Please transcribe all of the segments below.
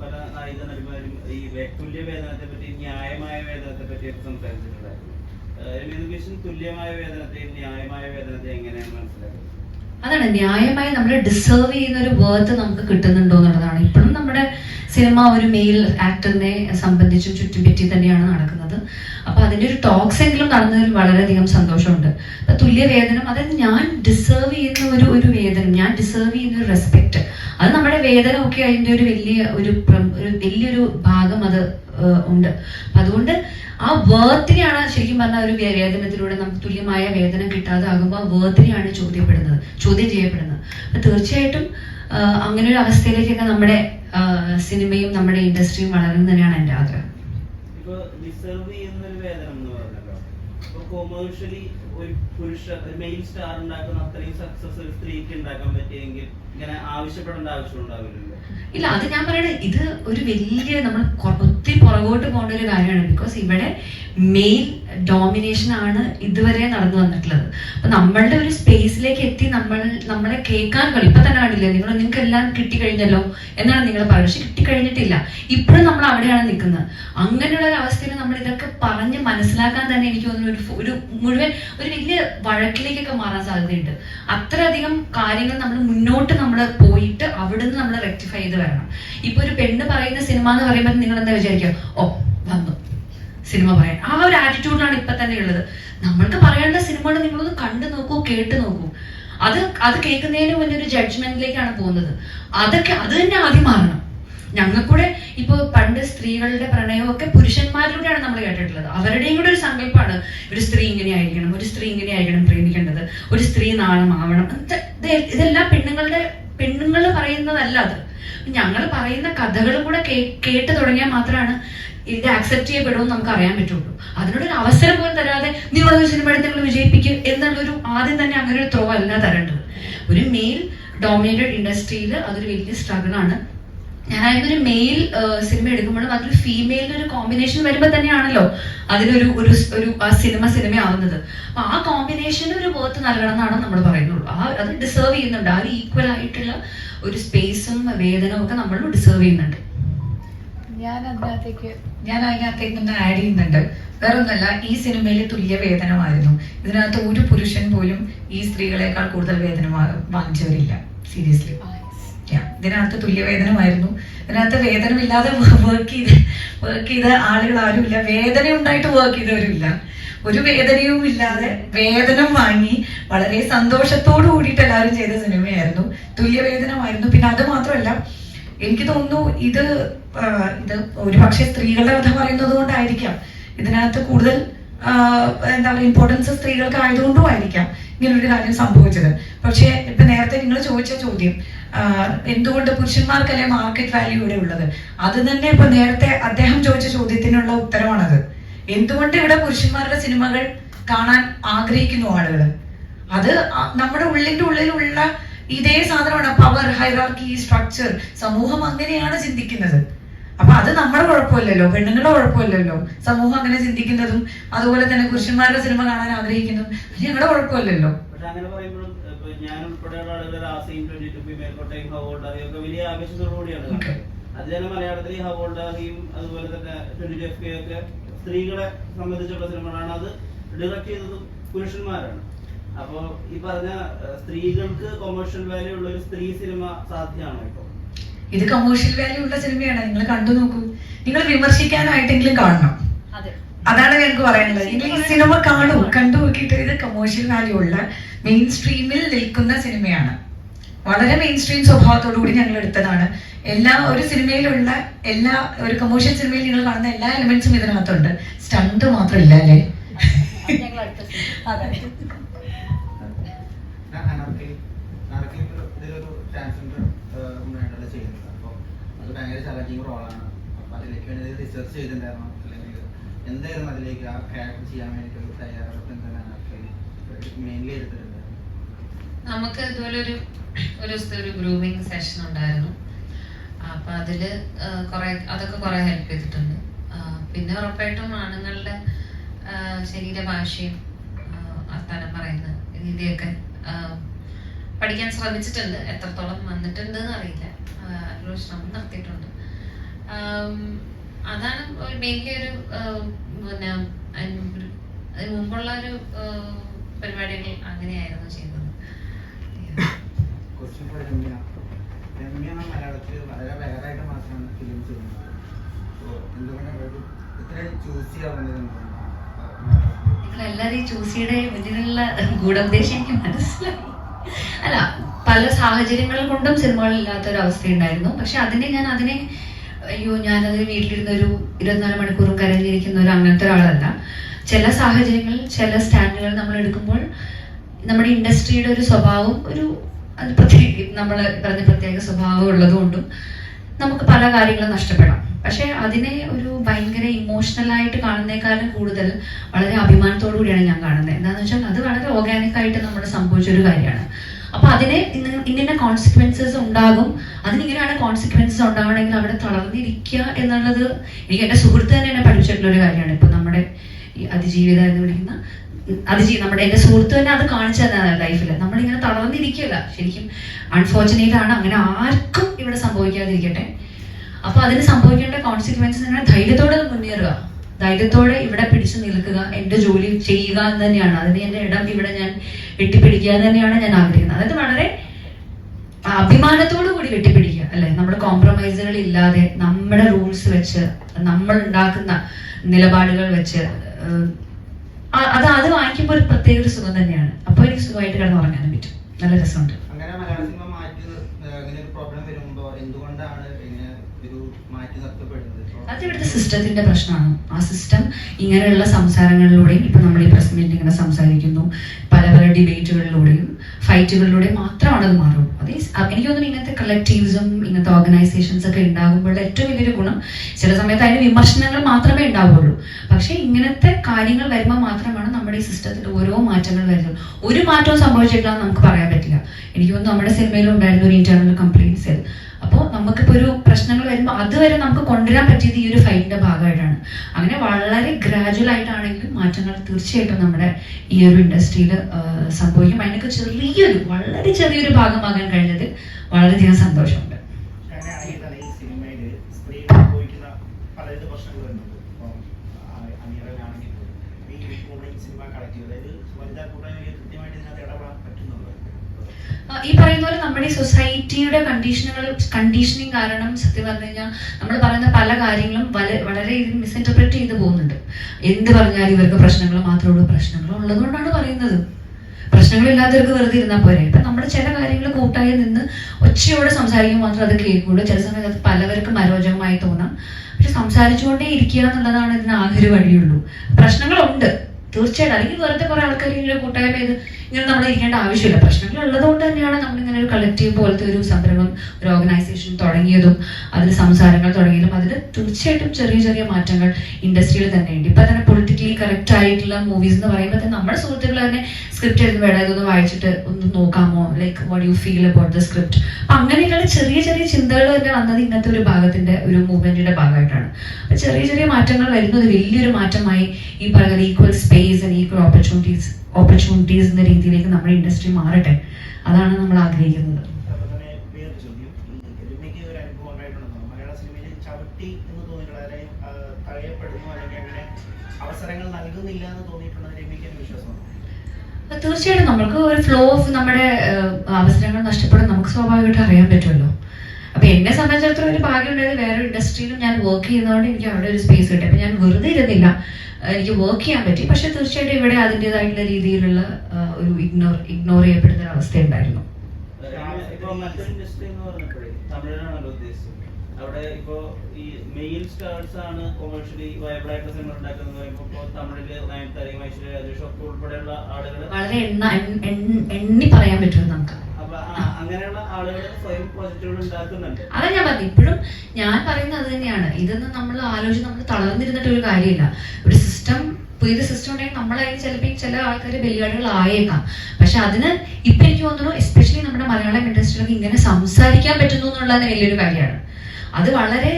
പല നായിക നടിമാരും ഈ തുല്യ വേതനത്തെ പറ്റി ന്യായമായ വേതനത്തെ പറ്റി ഒക്കെ സംസാരിച്ചിട്ടുണ്ടായിരുന്നു തുല്യമായ വേതനത്തെ ന്യായമായ വേതനത്തെ എങ്ങനെയാണ് മനസ്സിലാക്കുന്നത്? അതാണ് ന്യായമായി നമ്മൾ ഡിസേർവ് ചെയ്യുന്ന ഒരു വേർത്ത് നമുക്ക് കിട്ടുന്നുണ്ടോ എന്നുള്ളതാണ്. ഇപ്പോഴും നമ്മുടെ സിനിമ ഒരു മെയിൽ ആക്ടറിനെ സംബന്ധിച്ചും ചുറ്റുപറ്റി തന്നെയാണ് നടക്കുന്നത്. അപ്പൊ അതിന്റെ ഒരു ടോക്സ് എങ്കിലും നടന്നതിൽ വളരെയധികം സന്തോഷമുണ്ട്. അപ്പൊ തുല്യ വേതനം അതായത് ഞാൻ ഡിസേർവ് ചെയ്യുന്ന ഒരു ഒരു വേതനം ഞാൻ ഡിസേർവ് ചെയ്യുന്ന ഒരു റെസ്പെക്ട് അത് നമ്മുടെ വേതനമൊക്കെ അതിന്റെ ഒരു വലിയ ഒരു ഒരു വലിയൊരു ഭാഗം അത് ഉണ്ട്. അതുകൊണ്ട് ആ വേർത്തിനെയാണ് ശരിക്കും പറഞ്ഞ ഒരു വേതനത്തിലൂടെ നമുക്ക് തുല്യമായ വേതനം കിട്ടാതെ ആകുമ്പോൾ ആ വേർത്തിനെയാണ് ചോദ്യപ്പെടുന്നത് ചോദ്യം ചെയ്യപ്പെടുന്നത്. അപ്പൊ തീർച്ചയായിട്ടും അങ്ങനെ ഒരു അവസ്ഥയിലേക്കൊക്കെ നമ്മുടെ സിനിമയും നമ്മുടെ ഇൻഡസ്ട്രിയും വളരുന്ന തന്നെയാണ് എന്റെ ആഗ്രഹം. കൊമേഴ്ഷ്യലി ഒരു പുരുഷ മെയിൽ സ്റ്റാർ ഉണ്ടാക്കുന്ന അത്രയും സക്സസ് ഒരു സ്ത്രീക്ക് ഉണ്ടാക്കാൻ പറ്റിയെങ്കിൽ ഇങ്ങനെ ആവശ്യപ്പെടേണ്ട ആവശ്യം ഉണ്ടാവില്ലല്ലോ. ഇല്ല അത് ഞാൻ പറയണത് ഇത് ഒരു വലിയ നമ്മൾ ഒത്തിരി പുറകോട്ട് പോകേണ്ട ഒരു കാര്യമാണ്. ബിക്കോസ് ഇവിടെ മെയിൽ ഡോമിനേഷൻ ആണ് ഇതുവരെ നടന്നു വന്നിട്ടുള്ളത്. അപ്പൊ നമ്മളുടെ ഒരു സ്പേസിലേക്ക് എത്തി നമ്മൾ നമ്മളെ കേൾക്കാൻ കളി ഇപ്പൊ തന്നെ കണ്ടില്ലേ നിങ്ങൾ നിങ്ങൾക്ക് എല്ലാം കിട്ടിക്കഴിഞ്ഞല്ലോ എന്നാണ് നിങ്ങൾ പറയുന്നത്. പക്ഷെ കിട്ടിക്കഴിഞ്ഞിട്ടില്ല. ഇപ്പോഴും നമ്മൾ അവിടെയാണ് നിൽക്കുന്നത്. അങ്ങനെയുള്ള ഒരു അവസ്ഥയിൽ നമ്മൾ ഇതൊക്കെ പറഞ്ഞ് മനസ്സിലാക്കാൻ തന്നെ എനിക്ക് തോന്നുന്നു ഒരു ഒരു മുഴുവൻ ഒരു വലിയ വഴക്കിലേക്കൊക്കെ മാറാൻ സാധ്യതയുണ്ട്. അത്രയധികം കാര്യങ്ങൾ നമ്മൾ മുന്നോട്ട് നമ്മൾ പോയിട്ട് അവിടുന്ന് നമ്മൾ റെക്ടിഫൈ ചെയ്ത് വരണം. ഇപ്പൊ ഒരു പെണ്ണ് പറയുന്ന സിനിമ എന്ന് പറയുമ്പോൾ നിങ്ങൾ എന്താ വിചാരിക്കുക? ഓ വന്നു. സിനിമ പറയാൻ. ആ ഒരു ആറ്റിറ്റ്യൂഡാണ് ഇപ്പൊ തന്നെ ഉള്ളത്. നമ്മൾക്ക് പറയേണ്ട സിനിമകൾ നിങ്ങളൊന്ന് കണ്ടു നോക്കൂ കേട്ട് നോക്കൂ. അത് അത് കേൾക്കുന്നതിന് മുന്നേ ഒരു ജഡ്ജ്മെന്റിലേക്കാണ് പോകുന്നത്. അതൊക്കെ അത് തന്നെ ആദ്യം മാറണം. ഞങ്ങൾക്കൂടെ ഇപ്പൊ പണ്ട് സ്ത്രീകളുടെ പ്രണയമൊക്കെ പുരുഷന്മാരിലൂടെയാണ് നമ്മൾ കേട്ടിട്ടുള്ളത്. അവരുടെയും കൂടെ ഒരു സങ്കല്പമാണ് ഒരു സ്ത്രീ ഇങ്ങനെ ആയിരിക്കണം ഒരു സ്ത്രീ ഇങ്ങനെ ആയിരിക്കണം പ്രേമിക്കേണ്ടത്. ഒരു സ്ത്രീ നാണമാവണം ഇതെല്ലാം പെണ്ണുങ്ങളുടെ പെണ്ണുങ്ങൾ പറയുന്നതല്ല അത്. ഞങ്ങൾ പറയുന്ന കഥകളും കൂടെ കേട്ട് തുടങ്ങിയാൽ മാത്രമാണ് ഇത് ആക്സെപ്റ്റ് ചെയ്യപ്പെടുമെന്ന് നമുക്ക് അറിയാൻ പറ്റുള്ളൂ. അതിനോടൊരു അവസരം പോലും തരാതെ നിങ്ങളൊരു സിനിമ എടുത്ത് നിങ്ങൾ വിജയിപ്പിക്കുക എന്നുള്ളൊരു ആദ്യം തന്നെ അങ്ങനെ ഒരു ത്രോ അല്ല തരേണ്ടത്. ഒരു മെയിൽ ഡോമിനേറ്റഡ് ഇൻഡസ്ട്രിയിൽ അതൊരു വലിയ സ്ട്രഗിൾ ഞാനായിരുന്നു ഒരു മെയിൽ സിനിമ എടുക്കുമ്പോഴും അതൊരു ഫീമെയിലിന്റെ ഒരു കോമ്പിനേഷൻ വരുമ്പോൾ തന്നെയാണല്ലോ അതിനൊരു ഒരു ഒരു ആ സിനിമ സിനിമ ആവുന്നത് അപ്പൊ ആ കോമ്പിനേഷൻ ഒരു വേർത്ത് നൽകണം എന്നാണ് നമ്മൾ പറയുന്നുള്ളൂ. ആ അത് ഡിസേർവ് ചെയ്യുന്നുണ്ട്. ആ ഒരു ഈക്വൽ ആയിട്ടുള്ള ഒരു സ്പേസും വേദനവും ഒക്കെ നമ്മൾ ഡിസേർവ് ചെയ്യുന്നുണ്ട്. ഞാൻ അതിനകത്തേക്ക് ഞാൻ അതിനകത്തേക്ക് ഒന്ന് ആഡ് ചെയ്യുന്നുണ്ട്. വേറെ ഒന്നല്ല ഈ സിനിമയിൽ തുല്യ വേതനമായിരുന്നു. ഇതിനകത്ത് ഒരു പുരുഷൻ പോലും ഈ സ്ത്രീകളെക്കാൾ കൂടുതൽ വേതനം വാങ്ങിച്ചവരില്ല. സീരിയസ്ലി ഇതിനകത്ത് തുല്യ വേതനമായിരുന്നു ഇതിനകത്ത് വേതനമില്ലാതെ വർക്ക് ചെയ്ത് വർക്ക് ചെയ്ത ആളുകൾ ആരുമില്ല വേദന ഉണ്ടായിട്ട് വർക്ക് ചെയ്തവരുമില്ല. ഒരു വേദനയും ഇല്ലാതെ വേതനം വാങ്ങി വളരെ സന്തോഷത്തോടു കൂടിയിട്ട് എല്ലാവരും ചെയ്ത സിനിമയായിരുന്നു. തുല്യ വേതനമായിരുന്നു പിന്നെ അത് മാത്രമല്ല എനിക്ക് തോന്നുന്നു ഇത് ഇത് ഒരുപക്ഷെ സ്ത്രീകളുടെ കഥ പറയുന്നത് കൊണ്ടായിരിക്കാം ഇതിനകത്ത് കൂടുതൽ എന്താ പറയുക ഇമ്പോർട്ടൻസ് സ്ത്രീകൾക്ക് ആയതുകൊണ്ടും ആയിരിക്കാം ഇങ്ങനൊരു കാര്യം സംഭവിച്ചത്. പക്ഷേ ഇപ്പൊ നേരത്തെ നിങ്ങൾ ചോദിച്ച ചോദ്യം എന്തുകൊണ്ട് പുരുഷന്മാർക്കല്ലേ മാർക്കറ്റ് വാല്യൂ ഇവിടെ ഉള്ളത്? അത് തന്നെ ഇപ്പൊ നേരത്തെ അദ്ദേഹം ചോദിച്ച ചോദ്യത്തിനുള്ള ഉത്തരമാണത്. എന്തുകൊണ്ട് ഇവിടെ പുരുഷന്മാരുടെ സിനിമകൾ കാണാൻ ആഗ്രഹിക്കുന്നു ആളുകൾ അത് നമ്മുടെ ഉള്ളിന്റെ ഉള്ളിലുള്ള ഇതേ സാധനമാണ് പവർ ഹൈറാർക്കി സ്ട്രക്ചർ സമൂഹം അങ്ങനെയാണ് ചിന്തിക്കുന്നത്. അപ്പൊ അത് നമ്മുടെ കുഴപ്പമില്ലല്ലോ പെണ്ണുങ്ങളുടെ കുഴപ്പമില്ലല്ലോ. സമൂഹം അങ്ങനെ ചിന്തിക്കുന്നതും അതുപോലെ തന്നെ പുരുഷന്മാരുടെ സിനിമ കാണാൻ ആഗ്രഹിക്കുന്നതും അത് ഞങ്ങളുടെ കുഴപ്പമില്ലല്ലോ. ഞാൻ ഉൾപ്പെടെയുള്ള ട്വന്റി ടു മേൽക്കോട്ടയും വലിയ കണ്ടത് മലയാളത്തിൽ ഈ അതുപോലെ തന്നെ ട്വന്റി ടു എഫ് കെ ഒക്കെ സ്ത്രീകളെ സംബന്ധിച്ചുള്ള സിനിമകളാണ്. അത് ഡിറക്ട് ചെയ്തതും പുരുഷന്മാരാണ്. അപ്പോ ഈ പറഞ്ഞ സ്ത്രീകൾക്ക് കൊമേഴ്ഷ്യൽ വാല്യൂ ഉള്ള ഒരു സ്ത്രീ സിനിമ സാധ്യമാണോ ഇപ്പൊ? ഇത് കമേഴ്ഷ്യൽ വാല്യൂ ഉള്ള സിനിമയാണ് നിങ്ങൾ കണ്ടു നോക്കൂ. നിങ്ങൾ വിമർശിക്കാനായിട്ടെങ്കിലും കാണണം. അതെ. അതാണ് ഞങ്ങൾക്ക് പറയാനുള്ളത്. നിങ്ങൾ ഈ സിനിമ കാണൂ. കണ്ടു നോക്കിയിട്ട് ഇത് കമേഴ്ഷ്യൽ വാല്യൂ ഉള്ള മെയിൻ സ്ട്രീമിൽ നിൽക്കുന്ന സിനിമയാണ് വളരെ മെയിൻ സ്ട്രീം സ്വഭാവത്തോടു കൂടി ഞങ്ങൾ എടുത്തതാണ്. എല്ലാ ഒരു സിനിമയിലുള്ള എല്ലാ ഒരു കമേഴ്ഷ്യൽ സിനിമയിൽ നിങ്ങൾ കാണുന്ന എല്ലാ എലിമെന്റ്സും ഇതിനകത്തുണ്ട്. സ്റ്റണ്ട് മാത്രമില്ല അല്ലേ? അതെ. അപ്പോൾ അത് അപ്പോൾ റിസർച്ച് അല്ലെങ്കിൽ ചെയ്യാൻ വേണ്ടി മെയിൻലി നമുക്ക് ഇതുപോലെ ഒരു ഒരു ദിവസത്തെ ഒരു ഗ്രൂമിങ് സെഷൻ ഉണ്ടായിരുന്നു. അപ്പൊ അതിൽ കുറെ അതൊക്കെ കുറെ ഹെൽപ്പ് ചെയ്തിട്ടുണ്ട്. പിന്നെ ഉറപ്പായിട്ടും ആണുങ്ങളുടെ ശരീരഭാഷയും ആ, വർത്താനം പറയുന്ന രീതിയൊക്കെ പഠിക്കാൻ ശ്രമിച്ചിട്ടുണ്ട്. എത്രത്തോളം വന്നിട്ടുണ്ട് എന്ന് അറിയില്ല ഒരു ശ്രമം നടത്തിയിട്ടുണ്ട്. അതാണ് മെയിൻലി ഒരു പിന്നെ അതിന് മുമ്പുള്ള ഒരു പരിപാടികൾ അങ്ങനെയായിരുന്നു ചെയ്തത്. രമ്യ. മലയാളത്തിൽ വളരെ റയറായിട്ട് മാത്രമാണ് ഫിലിം ചെയ്യുന്നത്. ഈ ചൂസിയുടെ മുന്നിലുള്ള ഗൂഢോദ്ദേശം എനിക്ക് മനസ്സിലായി. അല്ല പല സാഹചര്യങ്ങൾ കൊണ്ടും സിനിമകളിൽ ഇല്ലാത്തൊരു അവസ്ഥയുണ്ടായിരുന്നു പക്ഷെ അതിനെ ഞാൻ അതിനെ അയ്യോ ഞാനത് വീട്ടിലിരുന്ന ഒരു ഇരുപത്തിനാല് മണിക്കൂറും കരഞ്ഞിരിക്കുന്ന ഒരു അങ്ങനത്തെ ഒരാളല്ല. ചില സാഹചര്യങ്ങളിൽ ചില സ്റ്റാൻഡുകൾ നമ്മൾ എടുക്കുമ്പോൾ നമ്മുടെ ഇൻഡസ്ട്രിയുടെ ഒരു സ്വഭാവം ഒരു അത് പ്രത്യേക നമ്മൾ പറഞ്ഞ പ്രത്യേക സ്വഭാവം ഉള്ളതുകൊണ്ടും നമുക്ക് പല കാര്യങ്ങളും നഷ്ടപ്പെടാം. പക്ഷെ അതിനെ ഒരു ഭയങ്കര ഇമോഷണൽ ആയിട്ട് കാണുന്നേക്കാളും കൂടുതൽ വളരെ അഭിമാനത്തോടു കൂടിയാണ് ഞാൻ കാണുന്നത്. എന്താണെന്ന് വെച്ചാൽ അത് വളരെ ഓർഗാനിക് ആയിട്ട് നമ്മൾ സംഭവിച്ച ഒരു കാര്യമാണ്. അപ്പൊ അതിനെ ഇന്ന- കോൺസിക്വൻസസ് ഉണ്ടാകും. അതിനിങ്ങനെയാണ് കോൺസിക്വൻസസ് ഉണ്ടാവണമെങ്കിൽ അവിടെ തളർന്നിരിക്കുക എന്നുള്ളത് എനിക്ക് എന്റെ സുഹൃത്ത് തന്നെ എന്നെ പഠിപ്പിച്ചിട്ടുള്ള ഒരു കാര്യമാണ്. ഇപ്പൊ നമ്മുടെ ഈ അതിജീവിത എന്ന് വിളിക്കുന്ന അതിജീവി നമ്മുടെ എന്റെ സുഹൃത്ത് തന്നെ അത് കാണിച്ചു തന്നതാണ് ലൈഫിൽ നമ്മളിങ്ങനെ തളർന്നിരിക്കില്ല ശരിക്കും അൺഫോർച്ചുനേറ്റ് ആണ്. അങ്ങനെ ആർക്കും ഇവിടെ സംഭവിക്കാതിരിക്കട്ടെ. അപ്പൊ അതിന് സംഭവിക്കേണ്ട കോൺസിക്വൻസസ് ധൈര്യത്തോടെ മുന്നേറുക. ധൈര്യത്തോടെ ഇവിടെ പിടിച്ചു നിൽക്കുക എന്റെ ജോലി ചെയ്യുക എന്ന് തന്നെയാണ്. അതിന് എന്റെ ഇടം ഇവിടെ ഞാൻ വെട്ടിപ്പിടിക്കുക എന്ന് തന്നെയാണ് ഞാൻ ആഗ്രഹിക്കുന്നത്. അതായത് വളരെ അഭിമാനത്തോടു കൂടി വെട്ടിപ്പിടിക്കുക അല്ലെ? നമ്മുടെ കോംപ്രമൈസുകൾ ഇല്ലാതെ നമ്മുടെ റൂൾസ് വെച്ച് നമ്മൾ ഉണ്ടാക്കുന്ന നിലപാടുകൾ വെച്ച് അത് അത് വാങ്ങിക്കുമ്പോൾ ഒരു പ്രത്യേക ഒരു സുഖം തന്നെയാണ്. അപ്പൊ എനിക്ക് സുഖമായിട്ട് കിടന്ന് ഉറങ്ങാനും പറ്റും. നല്ല രസമുണ്ട് അങ്ങനെ മലയാള സിനിമ മാറ്റി നിർ- ഏഹ് ഇങ്ങനെ ഒരു പ്രോബ്ലം വരുമ്പോൾ എന്തുകൊണ്ടാണ് ഇങ്ങനെ ഒരു മാറ്റി നിർത്തപ്പെടുന്നത് ഇപ്പോൾ അത് ഇവിടുത്തെ സിസ്റ്റത്തിന്റെ പ്രശ്നമാണ്. ആ സിസ്റ്റം ഇങ്ങനെയുള്ള സംസാരങ്ങളിലൂടെയും ഇപ്പൊ നമ്മൾ ഈ പ്രസ് മീറ്റിംഗ് ഇങ്ങനെ സംസാരിക്കുന്നു. പല പല ഡിബേറ്റുകളിലൂടെയും ഫൈറ്റുകളിലൂടെ മാത്രമാണ് അത് മാറും. അത് എനിക്ക് തോന്നുന്നു ഇങ്ങനത്തെ കളക്റ്റീവ്സും ഇങ്ങനത്തെ ഓർഗനൈസേഷൻസ് ഒക്കെ ഉണ്ടാകുമ്പോൾ ഏറ്റവും വലിയൊരു ഗുണം ചില സമയത്ത് അതിന് വിമർശനങ്ങൾ മാത്രമേ ഉണ്ടാവുള്ളൂ. പക്ഷേ ഇങ്ങനത്തെ കാര്യങ്ങൾ വരുമ്പോൾ മാത്രമാണ് നമ്മുടെ ഈ സിസ്റ്റത്തിൽ ഓരോ മാറ്റങ്ങൾ വരുന്നത്. ഒരു മാറ്റവും സംഭവിച്ചിട്ടില്ല നമുക്ക് പറയാൻ പറ്റില്ല. എനിക്ക് തോന്നുന്നു നമ്മുടെ സിനിമയിലും ഉണ്ടായിരുന്ന ഒരു ഇന്റേണൽ കംപ്ലയിൻസ് അപ്പോൾ നമുക്കിപ്പോൾ ഒരു പ്രശ്നങ്ങൾ വരുമ്പോൾ അതുവരെ നമുക്ക് കൊണ്ടുവരാൻ പറ്റിയത് ഈ ഒരു ഫൈറ്റിന്റെ ഭാഗമായിട്ടാണ്. അങ്ങനെ വളരെ ഗ്രാജുവൽ ആയിട്ടാണെങ്കിലും മാറ്റങ്ങൾ തീർച്ചയായിട്ടും നമ്മുടെ ഈ ഒരു ഇൻഡസ്ട്രിയിൽ സംഭവിക്കും. അതിനൊക്കെ ചെറിയൊരു വളരെ ചെറിയൊരു ഭാഗമാകാൻ കഴിഞ്ഞതിൽ വളരെയധികം സന്തോഷമുണ്ട് അങ്ങനെയാണെങ്കിൽ തന്നെ ഈ സിനിമയിൽ സ്ത്രീകൾ അനുഭവിക്കുന്ന പലവിധ പ്രശ്നങ്ങൾ വരുന്നുണ്ട് ഇപ്പം അമീറനാണെങ്കിൽ ഈ കൂടെ സിനിമ കളക്റ്റീവ് അതായത് വനിതാ കൂട്ടായ്മ കൃത്യമായിട്ട് ഇതിനകത്ത് ഇടപെടാൻ പറ്റുന്നുണ്ട് ആ, ഈ പറയുന്ന പോലെ നമ്മുടെ സൊസൈറ്റിയുടെ കണ്ടീഷനുകൾ കണ്ടീഷനിങ് കാരണം സത്യം പറഞ്ഞു കഴിഞ്ഞാൽ നമ്മൾ പറയുന്ന പല കാര്യങ്ങളും വളരെ ഇതിൽ മിസ്ഇന്റർപ്രറ്റ് ചെയ്ത് പോകുന്നുണ്ട്. എന്ത് പറഞ്ഞാലും ഇവർക്ക് പ്രശ്നങ്ങൾ മാത്രമേ ഉള്ളൂ. പ്രശ്നങ്ങൾ ഉള്ളതുകൊണ്ടാണ് പറയുന്നത്. പ്രശ്നങ്ങളില്ലാത്തവർക്ക് വെറുതെ ഇരുന്നാൽ പോരെ. ഇപ്പം നമ്മുടെ ചില കാര്യങ്ങൾ കൂട്ടായി നിന്ന് ഒച്ചയോടെ സംസാരിക്കുമ്പോൾ മാത്രം അത് കേൾക്കുള്ളൂ ചില സമയത്ത് അത് പലവർക്കും അരോചകമായി തോന്നാം. പക്ഷെ സംസാരിച്ചുകൊണ്ടേ ഇരിക്കുക എന്നുള്ളതാണ് ഇതിന് ആകെ വഴിയുള്ളൂ. പ്രശ്നങ്ങളുണ്ട്. തീർച്ചയായിട്ടും. അല്ലെങ്കിൽ വെറുതെ കുറെ ആൾക്കാർ ഇങ്ങനെ കൂട്ടായ്മ ചെയ്ത് ഇങ്ങനെ നമ്മൾ ഇരിക്കേണ്ട ആവശ്യമില്ല. പ്രശ്നങ്ങൾ ഉള്ളതുകൊണ്ട് തന്നെയാണ് നമ്മൾ ഇങ്ങനെ ഒരു കളക്റ്റീവ് പോലത്തെ ഒരു സംരംഭം ഒരു ഓർഗനൈസേഷൻ തുടങ്ങിയതും അതിൽ സംസാരങ്ങൾ തുടങ്ങിയതും. അതിൽ തീർച്ചയായിട്ടും ചെറിയ ചെറിയ മാറ്റങ്ങൾ ഇൻഡസ്ട്രിയിൽ തന്നെ ഉണ്ട്. ഇപ്പൊ തന്നെ പൊളിറ്റിക്കലി കറക്റ്റ് ആയിട്ടുള്ള മൂവീസ് എന്ന് പറയുമ്പോൾ തന്നെ നമ്മുടെ സുഹൃത്തുക്കൾ തന്നെ സ്ക്രിപ്റ്റ് എഴുതുന്ന വേണം ഇതൊന്ന് വായിച്ചിട്ട് ഒന്ന് നോക്കാമോ? Like what you feel about the script അങ്ങനെയൊക്കെയുള്ള ചെറിയ ചെറിയ ചിന്തകൾ തന്നെ വന്നത് ഇങ്ങനത്തെ ഒരു ഭാഗത്തിന്റെ ഒരു മൂവ്മെന്റിന്റെ ഭാഗമായിട്ടാണ്. അപ്പൊ ചെറിയ ചെറിയ മാറ്റങ്ങൾ വരുന്നത് വലിയൊരു മാറ്റമായി ഈ പറയുന്ന equal space and equal opportunities opportunities എന്ന രീതിയിലേക്ക് നമ്മുടെ ഇൻഡസ്ട്രി മാറട്ടെ. അതാണ് നമ്മൾ ആഗ്രഹിക്കുന്നത്. അവസരങ്ങൾ നൽകുന്നില്ല എന്ന് തോന്നിയിട്ടുണ്ടെന്ന് രമ്യക്ക് വിശ്വാസമാണ് തീർച്ചയായിട്ടും നമുക്ക് ഒരു ഫ്ലോ ഓഫ് നമ്മുടെ അവസരങ്ങൾ നഷ്ടപ്പെടും. നമുക്ക് സ്വാഭാവികമായിട്ട് അറിയാൻ പറ്റുമല്ലോ. അപ്പൊ എന്നെ സംബന്ധിച്ചിടത്തോളം ഒരു ഭാഗ്യം ഉണ്ടായത് വേറെ ഇൻഡസ്ട്രിയിലും ഞാൻ വർക്ക് ചെയ്യുന്നതുകൊണ്ട് എനിക്ക് അവിടെ ഒരു സ്പേസ് കിട്ടി. അപ്പൊ ഞാൻ വെറുതെ ഇരുന്നില്ല. എനിക്ക് വർക്ക് ചെയ്യാൻ പറ്റി. പക്ഷെ തീർച്ചയായിട്ടും ഇവിടെ അതിന്റെതായിട്ടുള്ള രീതിയിലുള്ള ഒരു ഇഗ്നോർ ഇഗ്നോർ ചെയ്യപ്പെടുന്ന ഒരു അവസ്ഥ ഉണ്ടായിരുന്നു അവിടെ ഇപ്പോ ഈ മെയിൽ സ്റ്റാർസ് ആണ് കൊമേഴ്ഷ്യലി വയബിൾ ആയിട്ടുള്ള സിനിമ ഉണ്ടാക്കുന്നത് ഇപ്പൊ തമിഴിൽ നയൻതാരയും ഐശ്വര്യ രാജേഷ് ഒക്കെ ഉൾപ്പെടെയുള്ള ആളുകൾ വളരെ എണ്ണ പറയാൻ പറ്റും നമുക്ക്. അപ്പൊ ആ- അങ്ങനെയുള്ള ആളുകൾ സ്വയം പ്രോജക്റ്റുകൾ ഉണ്ടാക്കുന്നുണ്ട്. അതാ ഞാൻ പറഞ്ഞു ഇപ്പോഴും ഞാൻ പറയുന്നത് അത് തന്നെയാണ്. ഇതൊന്നും നമ്മൾ ആലോചിച്ച് നമ്മൾ തളർന്നിരുന്നിട്ട് ഒരു കാര്യമില്ല. ഒരു സിസ്റ്റം പുതിയൊരു സിസ്റ്റം ഉണ്ടെങ്കിൽ നമ്മളതിന് ചിലപ്പോൾ ചില ആൾക്കാർ ബലിയാടുകൾ ആയേക്കാം പക്ഷെ അതിന് ഇപ്പൊ എനിക്ക് തോന്നുന്നു എസ്പെഷ്യലി നമ്മുടെ മലയാളം ഇൻഡസ്ട്രിയിലൊക്കെ ഇങ്ങനെ സംസാരിക്കാൻ പറ്റുന്നു എന്നുള്ളത് വലിയൊരു കാര്യമാണ്. അത് വളരെ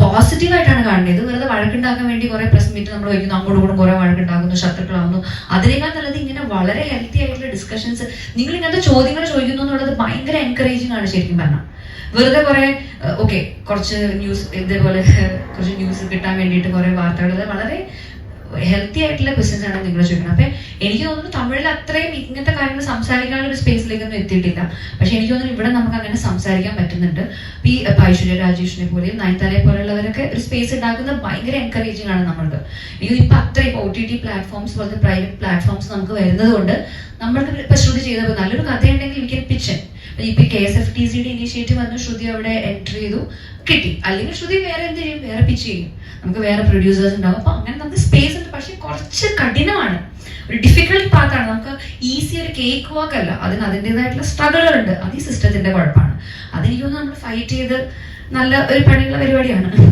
പോസിറ്റീവായിട്ടാണ് കാണുന്നത്. ഇത് വെറുതെ വഴക്കുണ്ടാക്കാൻ വേണ്ടി കുറെ പ്രസ് മീറ്റ് നമ്മൾ വയ്ക്കുന്നു അങ്ങോട്ടും ഇങ്ങോട്ടും കുറെ വഴക്കുണ്ടാക്കുന്നു ശത്രുക്കളാവുന്നു. അതിനേക്കാൾ നല്ലത് ഇങ്ങനെ വളരെ ഹെൽത്തി ആയിട്ടുള്ള ഡിസ്കഷൻസ് നിങ്ങൾ ഇങ്ങനത്തെ ചോദ്യങ്ങൾ ചോദിക്കുന്നു എന്നുള്ളത് ഭയങ്കര എൻകറേജിങ് ആണ് ശരിക്കും പറഞ്ഞാൽ വെറുതെ കുറെ ഓക്കെ കുറച്ച് ന്യൂസ് ഇതേപോലെ കുറച്ച് ന്യൂസ് കിട്ടാൻ വേണ്ടിയിട്ട് കുറെ വാർത്തകൾ. വളരെ ഹെൽത്തി ആയിട്ടുള്ള ബിസിനസ് ആണ് നിങ്ങൾ ചോദിക്കുന്നത് അപ്പൊ എനിക്ക് തോന്നുന്നു തമിഴിൽ അത്രയും ഇങ്ങനത്തെ കാര്യങ്ങൾ സംസാരിക്കാനുള്ള ഒരു സ്പേസിലേക്കൊന്നും എത്തിയിട്ടില്ല. പക്ഷെ എനിക്ക് തോന്നുന്നു ഇവിടെ നമുക്ക് അങ്ങനെ സംസാരിക്കാൻ പറ്റുന്നുണ്ട്. ഈ ഐശ്വര്യ രാജേഷിനെ പോലെയും നയൻതാരയെ പോലെയുള്ളവരൊക്കെ ഒരു സ്പേസ് ഉണ്ടാക്കുന്നത് ഭയങ്കര എൻകറേജിങ് ആണ് നമ്മൾക്ക്. എനിക്ക് ഇപ്പൊ അത്രയും ഒ ടി ടി പ്ലാറ്റ്ഫോംസ് പോലത്തെ പ്രൈവറ്റ് പ്ലാറ്റ്ഫോംസ് നമുക്ക് വരുന്നത് കൊണ്ട് നമ്മൾക്ക് ഇപ്പൊ ശ്രുതി ചെയ്തപ്പോൾ നല്ലൊരു കഥയുണ്ടെങ്കിൽ വി കൻ പിച്ചൻ ഇപ്പൊ കെ എസ് എഫ് ടി സിയുടെ ഇനീഷ്യേറ്റീവ് വന്ന് ശ്രുതി അവിടെ എൻട്രി ചെയ്തു. കിട്ടി. അല്ലെങ്കിൽ ശ്രുതി വേറെ എന്ത് ചെയ്യും? വേറെ പിച്ച് ചെയ്യും. നമുക്ക് വേറെ പ്രൊഡ്യൂസേഴ്സ് ഉണ്ടാവും. അപ്പൊ അങ്ങനെ നമുക്ക് സ്പേസ് ഉണ്ട്. പക്ഷെ കുറച്ച് കഠിനമാണ്. ഒരു ഡിഫിക്കൽട്ട് പാത്താണ് നമുക്ക് ഈസി ഒരു കേക്ക് വാക്ക് അല്ല. അതിന് അതിന്റെതായിട്ടുള്ള സ്ട്രഗിളുകൾ ഉണ്ട്. അത് ഈ സിസ്റ്റത്തിന്റെ കുഴപ്പമാണ്. അതെനിക്ക് തോന്നുന്നു നമ്മൾ ഫൈറ്റ് ചെയ്ത് നല്ല ഒരു പണിയുള്ള പരിപാടിയാണ്.